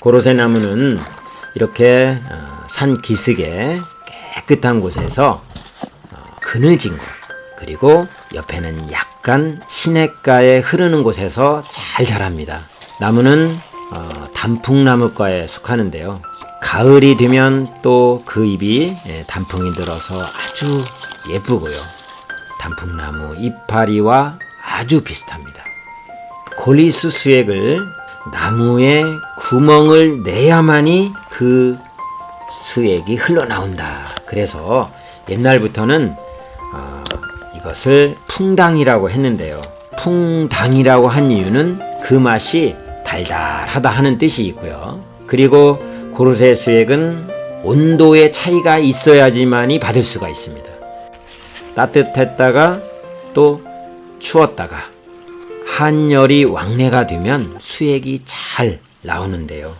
고로쇠 나무는 이렇게 어, 산 기슭에 깨끗한 곳에서 어, 그늘진 곳 그리고 옆에는 약간 시냇가에 흐르는 곳에서 잘 자랍니다. 나무는 어, 단풍나무과에 속하는데요. 가을이 되면 또 그 잎이 예, 단풍이 들어서 아주 예쁘고요. 단풍나무 이파리와 아주 비슷합니다. 고리수 수액을 나무에 구멍을 내야만이 그 수액이 흘러나온다. 그래서 옛날부터는 어, 이것을 풍당이라고 했는데요. 풍당이라고 한 이유는 그 맛이 달달하다 하는 뜻이 있고요. 그리고 고로쇠 수액은 온도의 차이가 있어야지만이 받을 수가 있습니다. 따뜻했다가 또 추웠다가 한열이 왕래가 되면 수액이 잘 나오는데요.